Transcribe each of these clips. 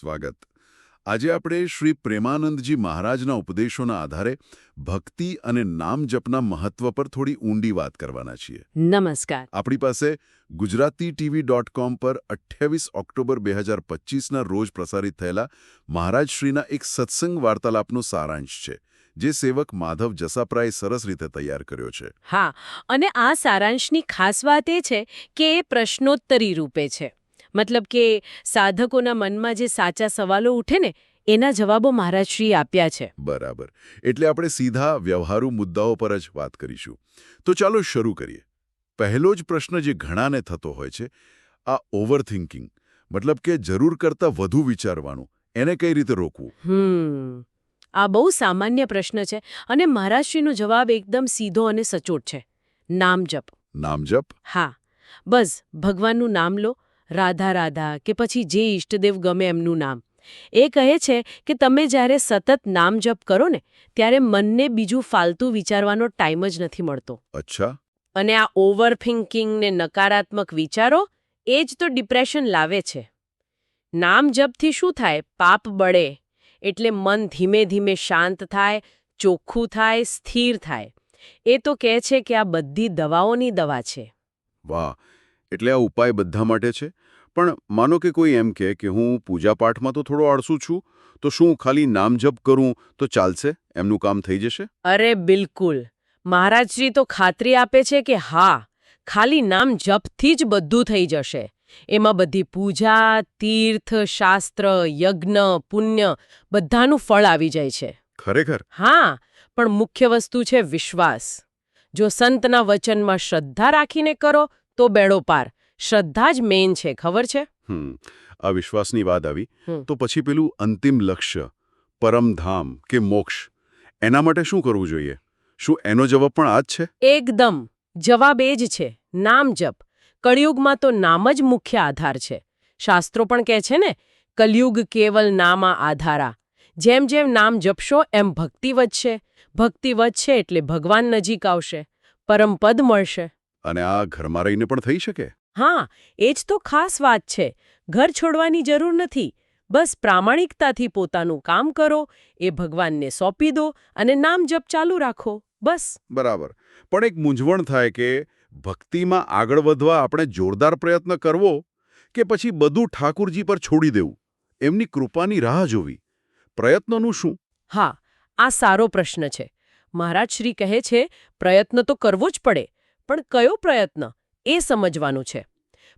સ્વાગત. આજે આપણે શ્રી પ્રેમાનંદજી મહારાજના ઉપદેશોના આધારે ભક્તિ અને નામ જપના મહત્વ પર થોડી ઊંડી વાત કરવાના છીએ. નમસ્કાર. આપણી પાસે ગુજરાતી ટીવી ડોટ કોમ પર અઠ્યાવીસ ઓક્ટોબર બે હજાર પચીસના રોજ પ્રસારિત થયેલા મહારાજશ્રીના એક સત્સંગ વાર્તાલાપનો સારાંશ છે જે સેવક માધવ જસાપરાએ સરસ રીતે તૈયાર કર્યો છે. હા અને આ સારાંશની ખાસ વાત એ છે કે એ પ્રશ્નોત્તરી રૂપે છે. મતલબ કે સાધકોના મનમાં જે સાચા સવાલો ઉઠે ને એના જવાબો મહારાજશ્રીએ આપ્યા છે. બરાબર. એટલે આપણે સીધા વ્યવહારુ મુદ્દાઓ પર જ વાત કરીશું. તો ચાલો શરૂ કરીએ. પહેલો જ પ્રશ્ન જે ઘણાને થતો હોય છે આ ઓવરથિંકિંગ મતલબ કે જરૂર કરતાં વધુ વિચારવાનું એને કઈ રીતે રોકવું? આ બહુ સામાન્ય પ્રશ્ન છે અને મહારાજશ્રીનો જવાબ એકદમ સીધો અને સચોટ છે. નામ જપ નામ જપ હા. બસ ભગવાનનું નામ લો રાધા રાધા કે પછી જે ઈષ્ટદેવ ગમે એમનું નામ. એ કહે છે કે તમે જ્યારે સતત નામ જપ કરો ને ત્યારે મનને બીજું ફાલતુ વિચારવાનો ટાઈમ જ નથી મળતો. અચ્છા. અને આ ઓવરથિંકિંગ ને નકારાત્મક વિચારો એ જ તો ડિપ્રેશન લાવે છે. નામ જપથી શું થાય? પાપ બળે. એટલે મન ધીમે ધીમે શાંત થાય ચોખ્ખું થાય સ્થિર થાય. એ તો કહે છે કે આ બધી દવાઓની દવા છે. વાહ. એટલે આ ઉપાય બધા માટે છે. પણ માનો કે કોઈ એમ કહે કે હું પૂજાપાઠમાં તો થોડો આળસુ છું તો શું ખાલી નામ જપ કરું તો ચાલશે? એમનું કામ થઈ જશે? અરે બિલકુલ. મહારાજજી તો ખાતરી આપે છે કે હા ખાલી નામ જપથી જ બધું થઈ જશે. એમાં બધી પૂજા તીર્થ શાસ્ત્ર યજ્ઞ પુણ્ય બધાનું ફળ આવી જાય છે. ખરેખર? હા પણ મુખ્ય વસ્તુ છે વિશ્વાસ. જો સંતના વચનમાં શ્રદ્ધા રાખીને કરો તો બેડો પાર. શ્રદ્ધા જ મેઇન છે ખબર છે? હમ. આ વિશ્વાસની વાત આવી. તો પછી પેલું અંતિમ લક્ષ્ય પરમધામ કે મોક્ષ. એના માટે શું કરવું જોઈએ? શું એનો જવાબ પણ આ જ છે? એકદમ. જવાબ એ જ છે. નામ જપ. કળિયુગમાં તો નામ જ મુખ્ય આધાર છે. શાસ્ત્રો પણ કહે છે ને કલયુગ કેવલ નામા આધારા. જેમ જેમ નામ જપશો એમ ભક્તિ વધશે. ભક્તિ વધશે એટલે ભગવાન નજીક આવશે. પરમપદ મળશે. અને આ ઘરમાં રહીને પણ થઈ શકે? હા એ જ તો ખાસ વાત છે. ઘર છોડવાની જરૂર નથી. બસ પ્રામાણિકતાથી પોતાનું કામ કરો એ ભગવાનને સોંપી દો અને નામ જપ ચાલુ રાખો. બસ. બરાબર. પણ એક મૂંઝવણ થાય કે ભક્તિમાં આગળ વધવા આપણે જોરદાર પ્રયત્ન કરવો કે પછી બધું ઠાકુરજી પર છોડી દેવું? એમની કૃપાની રાહ જોવી. પ્રયત્નોનું શું? હા આ સારો પ્રશ્ન છે. મહારાજ શ્રી કહે છે પ્રયત્ન તો કરવો જ પડે. પણ કયો પ્રયત્ન એ સમજવાનું છે.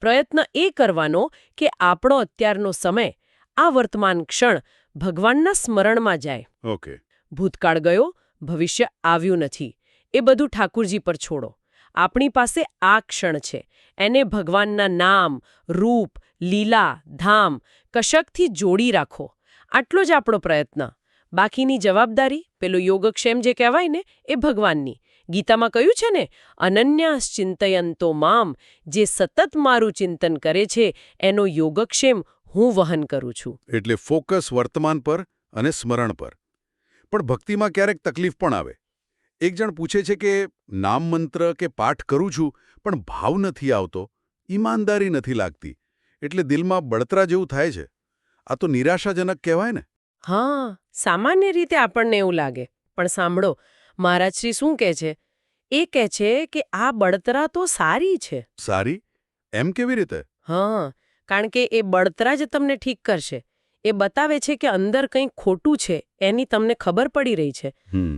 પ્રયત્ન એ કરવાનો કે આપણો અત્યારનો સમય આ વર્તમાન ક્ષણ ભગવાનના સ્મરણમાં જાય. ઓકે. ભૂતકાળ ગયો ભવિષ્ય આવ્યું નથી. એ બધું ઠાકુરજી પર છોડો. આપણી પાસે આ ક્ષણ છે. એને ભગવાનના નામ રૂપ લીલા ધામ કશકથી જોડી રાખો. આટલો જ આપણો પ્રયત્ન. બાકીની જવાબદારી પેલો યોગક્ષેમ જે કહેવાય ને એ ભગવાનની. ગીતામાં કહ્યું છે ને અનન્યાસ ચિંતયંતો મામ જે સતત મારું ચિંતન કરે છે એનો યોગક્ષેમ હું વહન કરું છું. એટલે ફોકસ વર્તમાન પર અને સ્મરણ પર. પણ ભક્તિમાં ક્યારેક તકલીફ પણ આવે. એક જણ પૂછે છે કે નામ મંત્ર કે પાઠ કરું છું પણ ભાવ નથી આવતો ઈમાનદારી નથી લાગતી એટલે દિલમાં બળતરા જેવું થાય છે. આ તો નિરાશાજનક કહેવાય ને. હા સામાન્ય રીતે આપણને એવું લાગે. પણ સાંભળો મહારાજશ્રી શું કહે છે? એ કહે છે કે આ બળતરા તો સારી છે. સારી? એમ કેવી રીતે? હા કારણ કે એ બળતરા જ તમને ઠીક કરશે. એ બતાવે છે કે અંદર કંઈ ખોટું છે એની તમને ખબર પડી રહી છે.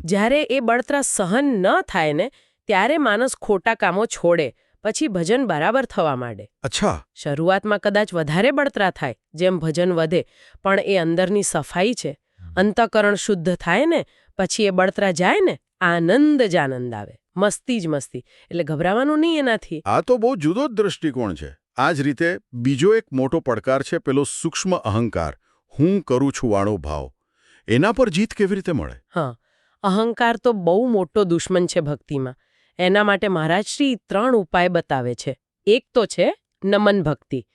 જ્યારે એ બળતરા સહન ન થાય ને ત્યારે માણસ ખોટા કામો છોડે પછી ભજન બરાબર થવા માંડે. અચ્છા. શરૂઆતમાં કદાચ વધારે બળતરા થાય જેમ ભજન વધે પણ એ અંદરની સફાઈ છે. અંતકરણ શુદ્ધ થાય ને પછી એ બળતરા જાય ને આનંદ જ આનંદ આવે. મસ્તી જ મસ્તી. એટલે ગભરાવાનું નહીં એનાથી. આ તો બહુ જુદો જ દ્રષ્ટિકોણ છે. આ જ રીતે બીજો એક મોટો પડકાર છે પેલો સૂક્ષ્મ અહંકાર હું કરું છું વાળો ભાવ. એના પર જીત કેવી રીતે મળે? હા અહંકાર તો બહુ મોટો દુશ્મન છે ભક્તિમાં. એના માટે મહારાજશ્રી ત્રણ ઉપાય બતાવે છે. એક તો છે નમન ભક્તિ.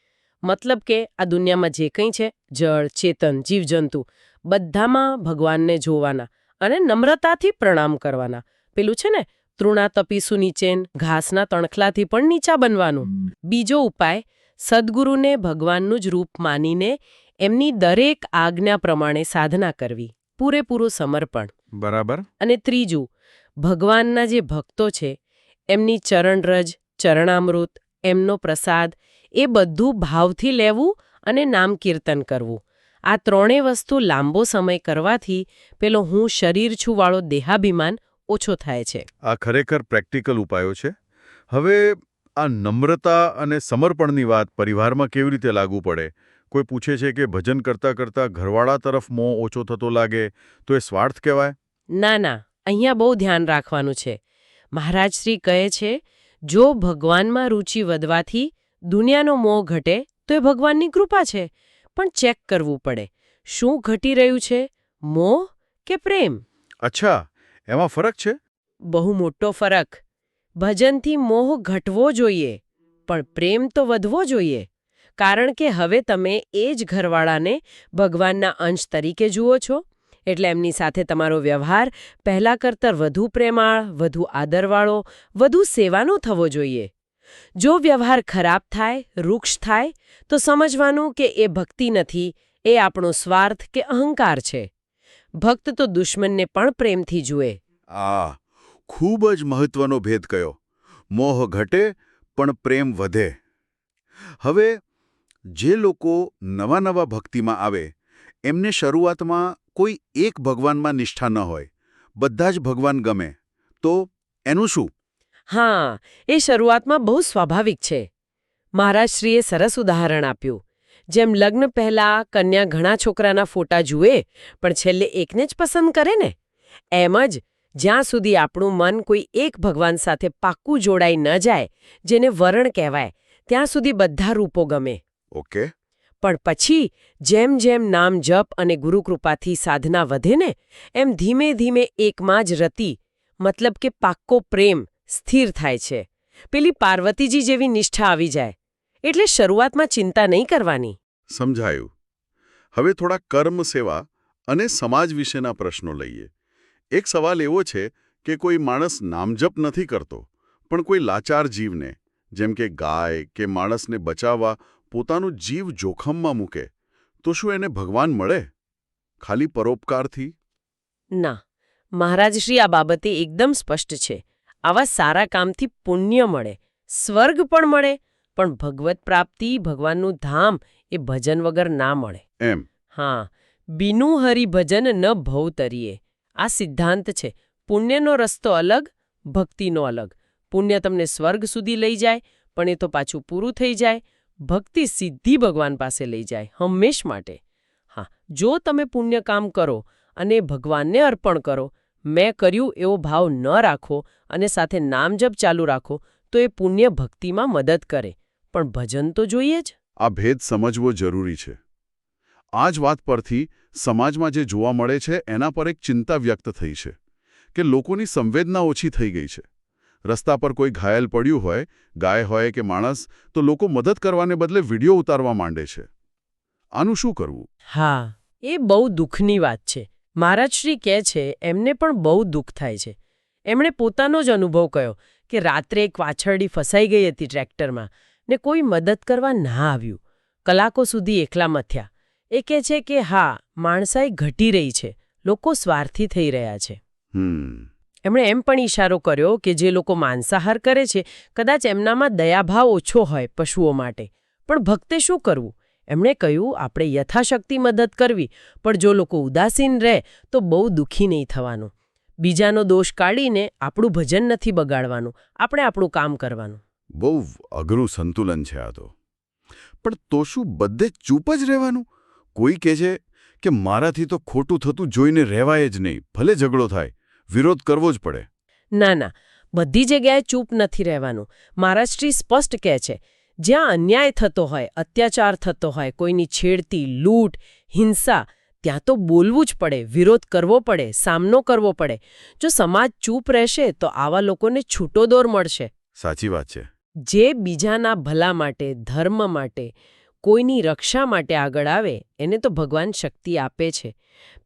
મતલબ કે આ દુનિયામાં જે કંઈ છે જળ ચેતન જીવજંતુ બધામાં ભગવાનને જોવાના. અને નમ્રતાથી પ્રણામ કરવાના. પેલું છે ને તૃણા તપીસુ નીચેન ઘાસના તણખલાથી પણ નીચા બનવાનું. બીજો ઉપાય સદગુરુને ભગવાનનું જ રૂપ માનીને એમની દરેક આજ્ઞા પ્રમાણે સાધના કરવી. પૂરેપૂરું સમર્પણ. બરાબર. અને ત્રીજું ભગવાનના જે ભક્તો છે એમની ચરણરજ ચરણામૃત એમનો પ્રસાદ એ બધું ભાવથી લેવું અને નામ કીર્તન કરવું. આ ત્રણેય વસ્તુ લાંબો સમય કરવાથી પેલો હું શરીર છું વાળો દેહાભિમાન ઓછો થાય છે. આ ખરેખર પ્રેક્ટિકલ ઉપાયો છે. હવે આ નમ્રતા અને સમર્પણની વાત પરિવારમાં કેવી રીતે લાગુ પડે? કોઈ પૂછે છે કે ભજન કરતા કરતા ઘરવાળા તરફ મોં ઓછો થતો લાગે તો એ સ્વાર્થ કહેવાય? ના ના અહીંયા બહુ ધ્યાન રાખવાનું છે. મહારાજ શ્રી કહે છે જો ભગવાનમાં રુચિ વધવાથી દુનિયાનો મોહ ઘટે તો એ ભગવાનની કૃપા છે. પણ ચેક કરવું પડે. શું ઘટી રહ્યું છે? મોહ કે પ્રેમ? અચ્છા એમાં ફરક છે? બહુ મોટો ફરક. ભજનથી મોહ ઘટવો જોઈએ પણ પ્રેમ તો વધવો જોઈએ. કારણ કે હવે તમે એ જ ઘરવાળાને ભગવાનના અંશ તરીકે જુઓ છો. એટલે એમની સાથે તમારો વ્યવહાર પહેલા કરતાં વધુ પ્રેમાળ વધુ આદરવાળો વધુ સેવાનો થવો જોઈએ. જો વ્યવહાર ખરાબ થાય, રૂક્ષ થાય, તો સમજવાનું કે એ ભક્તિ નથી, એ આપણો સ્વાર્થ કે અહંકાર છે. ભક્ત તો દુશ્મનને પણ પ્રેમથી જુએ. આ ખૂબ જ મહત્વનો ભેદ કયો. મોહ ઘટે, પણ પ્રેમ વધે. હવે, જે લોકો નવા નવા ભક્તિમાં આવે, એમને શરૂઆતમાં કોઈ એક ભગવાનમાં નિષ્ઠા ન હોય. બધા જ ભગવાન ગમે. તો એનું શું? હા એ શરૂઆતમાં બહુ સ્વાભાવિક છે. મહારાજશ્રીએ સરસ ઉદાહરણ આપ્યું. જેમ લગ્ન પહેલા કન્યા ઘણા છોકરાના ફોટા જુએ પણ છેલ્લે એકને જ પસંદ કરે ને? એમ જ જ્યાં સુધી આપણું મન કોઈ એક ભગવાન સાથે પાક્કું જોડાઈ ન જાય જેને વરણ કહેવાય ત્યાં સુધી બધા રૂપો ગમે. ઓકે. પણ પછી જેમ જેમ નામ જપ અને ગુરુકૃપાથી સાધના વધે ને એમ ધીમે ધીમે એકમાં જ રતિ મતલબ કે પાક્કો પ્રેમ સ્થિર થાય છે. પેલી પાર્વતીજી જેવી નિષ્ઠા આવી જાય. એટલે શરૂઆતમાં ચિંતા નહીં કરવાની. સમજાયું. હવે થોડા કર્મ સેવા અને સમાજ વિશેના પ્રશ્નો લઈએ. એક સવાલ એવો છે કે કોઈ માણસ નામજપ નથી કરતો પણ કોઈ લાચાર જીવને જેમ કે ગાય કે માણસને બચાવવા પોતાનું જીવ જોખમમાં મૂકે તો શું એને ભગવાન મળે? ખાલી પરોપકારથી? ના. મહારાજશ્રી આ બાબતે એકદમ સ્પષ્ટ છે. આવા સારા કામથી પુણ્ય મળે સ્વર્ગ પણ મળે પણ ભગવત પ્રાપ્તિ ભગવાનનું ધામ એ ભજન વગર ના મળે. એમ. હા બિનું હરિભજન ન ભવતરીએ આ સિદ્ધાંત છે. પુણ્યનો રસ્તો અલગ ભક્તિનો અલગ. પુણ્ય તમને સ્વર્ગ સુધી લઈ જાય પણ એ તો પાછું પૂરું થઈ જાય. ભક્તિ સીધી ભગવાન પાસે લઈ જાય હંમેશ માટે. હા જો તમે પુણ્ય કામ કરો અને ભગવાનને અર્પણ કરો મેં કર્યું એવો ભાવ ન રાખો અને સાથે નામજપ ચાલુ રાખો તો એ પુણ્ય ભક્તિમાં મદદ કરે. પણ ભજન તો જોઈએ જ. આ ભેદ સમજવો જરૂરી છે. આ જ વાત પરથી સમાજમાં જે જોવા મળે છે એના પર એક ચિંતા વ્યક્ત થઈ છે કે લોકોની સંવેદના ઓછી થઈ ગઈ છે. રસ્તા પર કોઈ ઘાયલ પડ્યું હોય ગાય હોય કે માણસ તો લોકો મદદ કરવાને બદલે વીડિયો ઉતારવા માંડે છે. આનું શું કરવું? હા એ બહુ દુઃખની વાત છે. મહારાજશ્રી કહે છે એમને પણ બહુ દુઃખ થાય છે. એમણે પોતાનો જ અનુભવ કયો કે રાત્રે એક વાછરડી ફસાઈ ગઈ હતી ટ્રેક્ટરમાં ને કોઈ મદદ કરવા ના આવ્યું. કલાકો સુધી એકલા મથ્યા. એ કહે છે કે હા માણસાઈ ઘટી રહી છે. લોકો સ્વાર્થી થઈ રહ્યા છે. હમ. એમણે એમ પણ ઈશારો કર્યો કે જે લોકો માંસાહાર કરે છે કદાચ એમનામાં દયાભાવ ઓછો હોય પશુઓ માટે. પણ ભક્તે શું કરવું? એમણે કહ્યું આપણે યથાશક્તિ મદદ કરવી પણ જો લોકો ઉદાસીન રહે તો બહુ દુઃખી નહીં થવાનું. બીજાનો દોષ કાઢીને આપણું ભજન નથી બગાડવાનું. આપણે આપણું કામ કરવાનું. બહુ અઘરું સંતુલન છે આ તો. પણ તો શું બધે ચૂપ જ રહેવાનું? કોઈ કહે છે કે મારાથી તો ખોટું થતું જોઈને રહેવાય જ નહીં. ભલે ઝઘડો થાય વિરોધ કરવો જ પડે. ના ના. બધી જગ્યાએ ચૂપ નથી રહેવાનું. મહારાષ્ટ્રી સ્પષ્ટ કહે છે જ્યાં અન્યાય થતો હોય અત્યાચાર થતો હોય કોઈની છેડતી લૂંટ હિંસા ત્યાં તો બોલવું જ પડે વિરોધ કરવો પડે સામનો કરવો પડે. જો સમાજ ચૂપ રહેશે તો આવા લોકોને છૂટો દોર મળશે. સાચી વાત છે. જે બીજાના ભલા માટે ધર્મ માટે કોઈની રક્ષા માટે આગળ આવે એને તો ભગવાન શક્તિ આપે છે.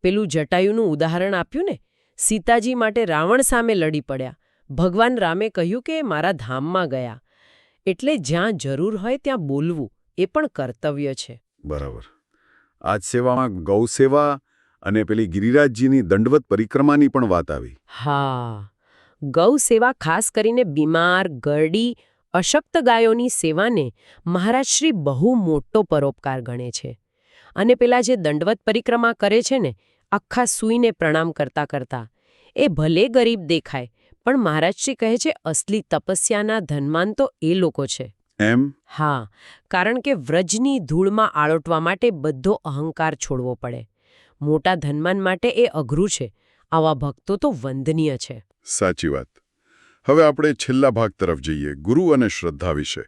પેલું જટાયુનું ઉદાહરણ આપ્યું ને? સીતાજી માટે રાવણ સામે લડી પડ્યા. ભગવાન રામે કહ્યું કે મારા ધામમાં ગયા. એટલે જ્યાં જરૂર હોય ત્યાં બોલવું એ પણ કર્તવ્ય છે. બરાબર. આજ સેવામાં ગૌ સેવા અને પેલી ગિરિરાજજીની દંડવત પરિક્રમાની પણ વાત આવી. હા. ગૌ સેવા ખાસ કરીને બીમાર ગરડી અશક્ત ગાયોની સેવાને મહારાજ શ્રી બહુ મોટો પરોપકાર ગણે છે. અને પેલા જે દંડવત પરિક્રમા કરે છે ને આખા સૂઈને પ્રણામ કરતા કરતા એ ભલે ગરીબ દેખાય પણ મહારાજ કહે છે અસલી તપસ્યાના ધનમાન તો એ લોકો છે. એમ? હા કારણ કે વ્રજની ધૂળમાં આળોટવા માટે બધો અહંકાર છોડવો પડે. મોટા ધનમાન માટે એ અઘરું છે. આવા ભક્તો તો વંદનીય છે. સાચી વાત. હવે આપણે છેલ્લા ભાગ તરફ જઈએ ગુરુ અને શ્રદ્ધા વિશે.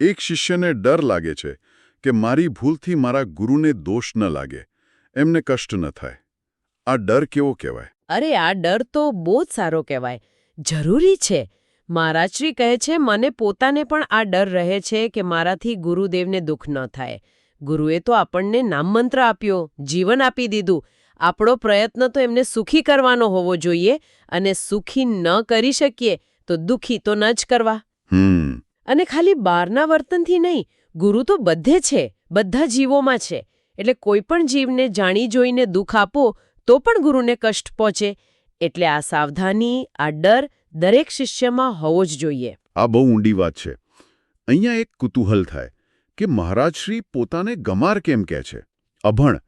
એક શિષ્યને ડર લાગે છે કે મારી ભૂલથી મારા ગુરુને દોષ ન લાગે. એમને કષ્ટ ન થાય. આ ડર કેવો કહેવાય? અરે આ ડર તો બહુ જ સારો કહેવાય. જરૂરી છે. મહારાજશ્રી કહે છે મને પોતાને પણ આ ડર રહે છે કે મારાથી ગુરુદેવને દુઃખ ન થાય. ગુરુએ તો આપણને નામમંત્ર આપ્યો જીવન આપી દીધું. આપણો પ્રયત્ન તો એમને સુખી કરવાનો હોવો જોઈએ અને સુખી ન કરી શકીએ તો દુઃખી તો ન જ કરવા. અને ખાલી બહારના વર્તનથી નહીં ગુરુ તો બધે છે બધા જીવોમાં છે. એટલે કોઈ પણ જીવને જાણી જોઈને દુઃખ આપો તો પણ ગુરુને કષ્ટ પહોંચે એટલે આ સાવધાની આ ડર દરેક શિષ્યમાં હોવો જ જોઈએ. આ બહુ ઊંડી વાત છે. અહીંયા એક કુતૂહલ થાય કે મહારાજશ્રી પોતાને ગમાર કેમ કહે છે? અભણ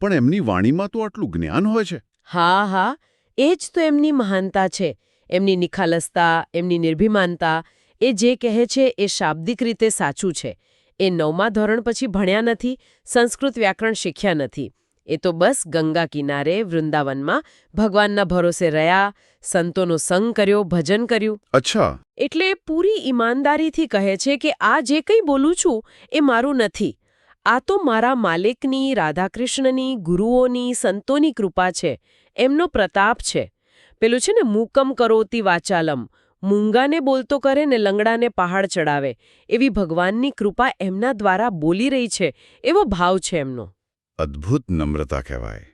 પણ એમની વાણીમાં તો આટલું જ્ઞાન હોય છે? હા હા એ જ તો એમની મહાનતા છે. એમની નિખાલસતા એમની નિર્ભિમાનતા એ જે કહે છે એ શાબ્દિક રીતે સાચું છે. એ નવમા ધોરણ પછી ભણ્યા નથી સંસ્કૃત વ્યાકરણ શીખ્યા નથી. એ તો બસ ગંગા કિનારે વૃંદાવનમાં ભગવાનના ભરોસે રહ્યા સંતોનો સંગ કર્યો ભજન કર્યું. અચ્છા. એટલે પૂરી ઈમાનદારીથી કહે છે કે આ જે કંઈ બોલું છું એ મારું નથી. આ તો મારા માલિકની રાધાકૃષ્ણની ગુરુઓની સંતોની કૃપા છે. એમનો પ્રતાપ છે. પેલું છે ને મૂકમ કરોતી વાચાલમ. મૂંગાને બોલતો કરે ને લંગડાને પહાડ ચડાવે. એવી ભગવાનની કૃપા એમના દ્વારા બોલી રહી છે. એવો ભાવ છે એમનો. અદ્ભુત નમ્રતા કહેવાય.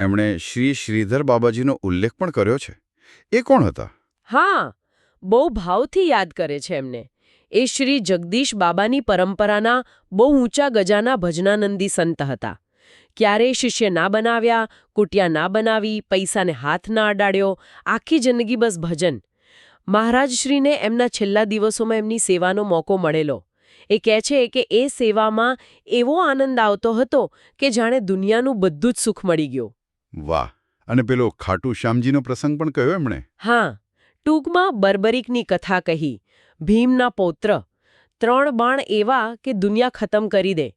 એમણે શ્રી શ્રીધર બાબાજીનો ઉલ્લેખ પણ કર્યો છે. એ કોણ હતા? હા, બહુ ભાવથી યાદ કરે છે એમને. એ શ્રી જગદીશ બાબાની પરંપરાના બહુ ઊંચા ગજાના ભજનાનંદી સંત હતા. ક્યારેય શિષ્ય ના બનાવ્યા, કુટિયા ના બનાવી, પૈસાને હાથ ના અડાડ્યો, આખી જિંદગી બસ ભજન. મહારાજશ્રીને એમના છેલ્લા દિવસોમાં એમની સેવાનો મોકો મળેલો. એ કહે છે કે એ સેવામાં એવો આનંદ આવતો હતો કે જાણે દુનિયાનું બધું જ સુખ મળી ગયું. વાહ અને પેલો ખાટુ શ્યામજીનો પ્રસંગ પણ કહ્યો એમણે? હા ટૂંકમાં બર્બરિકની કથા કહી ભીમના પૌત્ર ત્રણ બાણ એવા કે દુનિયા ખતમ કરી દે.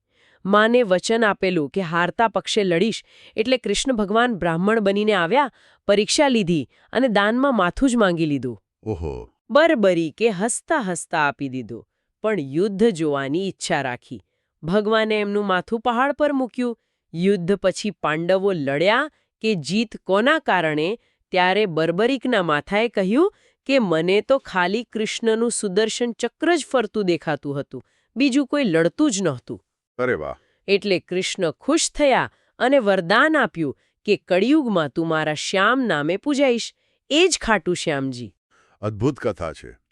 માને વચન આપેલું કે હારતા પક્ષે લડીશ એટલે કૃષ્ણ ભગવાન બ્રાહ્મણ બનીને આવ્યા પરીક્ષા લીધી અને દાનમાં માથું જ માંગી લીધું. ઓહો. બરબરી કે હસતા હસતા આપી દીધું. પણ યુદ્ધ જોવાની ઈચ્છા રાખી. ભગવાને એમનું માથું પહાડ પર મૂક્યું. યુદ્ધ પછી પાંડવો લડ્યા કે જીત કોના કારણે? ત્યારે બર્બરિકના માથાએ કહ્યું કે મને તો ખાલી કૃષ્ણનું સુદર્શન ચક્ર જ ફરતું દેખાતું હતું. બીજું કોઈ લડતું જ નહોતું. અરે વાહ. એટલે કૃષ્ણ ખુશ થયા અને વરદાન આપ્યું કે કળિયુગમાં તું મારા શ્યામ નામે પૂજાઈશ. એ જ ખાટું શ્યામજી. અદ્ભુત કથા છે.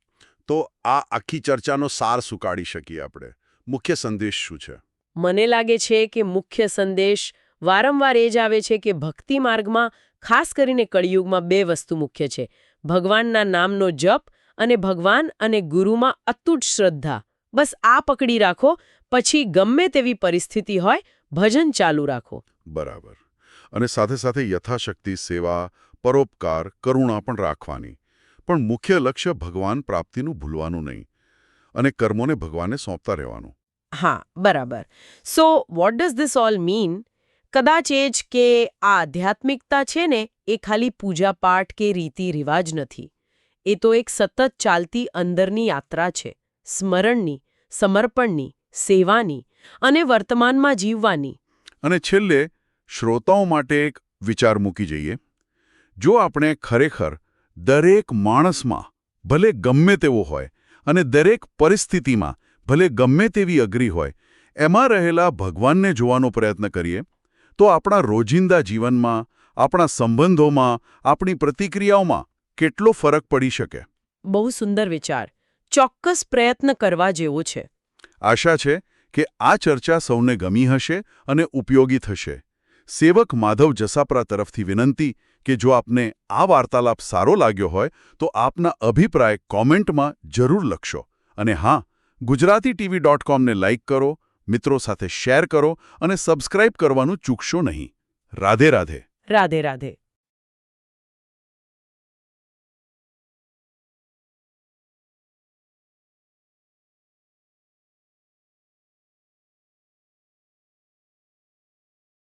તો આ આખી ચર્ચાનો સાર સુકાડી શકીએ આપણે. મુખ્ય સંદેશ શું છે? મને લાગે છે કે મુખ્ય સંદેશ વારંવાર એ જ આવે છે કે ભક્તિ માર્ગમાં ખાસ કરીને કળિયુગમાં બે વસ્તુ મુખ્ય છે. ભગવાનના નામનો જપ અને ભગવાન અને ગુરુમાં અતૂટ શ્રદ્ધા. બસ આ પકડી રાખો પછી ગમે તેવી પરિસ્થિતિ હોય ભજન ચાલુ રાખો. બરાબર. અને સાથે સાથે યથાશક્તિ સેવા પરોપકાર કરુણા પણ રાખવાની. પણ મુખ્ય લક્ષ્ય ભગવાન પ્રાપ્તિનું ભૂલવાનું નહીં અને કર્મોને ભગવાનને સોંપતા રહેવાનું. હા બરાબર. So what does this all mean કદાચ એ જ કે આ આધ્યાત્મિકતા છે ને એ ખાલી પૂજાપાઠ કે રીતિ રિવાજ નથી. એ તો એક સતત ચાલતી અંદરની યાત્રા છે. સ્મરણની સમર્પણની સેવાની અને વર્તમાનમાં જીવવાની. અને છેલ્લે શ્રોતાઓ માટે એક વિચાર મૂકી જઈએ. જો આપણે ખરેખર દરેક માણસમાં ભલે ગમે તેવો હોય અને દરેક પરિસ્થિતિમાં ભલે ગમે તેવી અઘરી હોય એમાં રહેલા ભગવાનને જોવાનો પ્રયત્ન કરીએ તો આપણા રોજિંદા જીવનમાં આપણા સંબંધોમાં આપણી પ્રતિક્રિયાઓમાં કેટલો ફરક પડી શકે? બહુ સુંદર વિચાર. ચોક્કસ પ્રયત્ન કરવા જેવો છે. આશા છે કે આ ચર્ચા સૌને ગમી હશે અને ઉપયોગી થશે. સેવક માધવ જસાપરા તરફથી વિનંતી કે જો આપને આ વાર્તાલાપ સારો લાગ્યો હોય, તો આપના અભિપ્રાય કોમેન્ટમાં જરૂર લખશો. અને હા ગુજરાતી ટીવી ડોટ કોમને લાઇક કરો, મિત્રો સાથે શેર કરો અને સબસ્ક્રાઇબ કરવાનું ચૂકશો નહીં. રાધે રાધે. રાધે રાધે.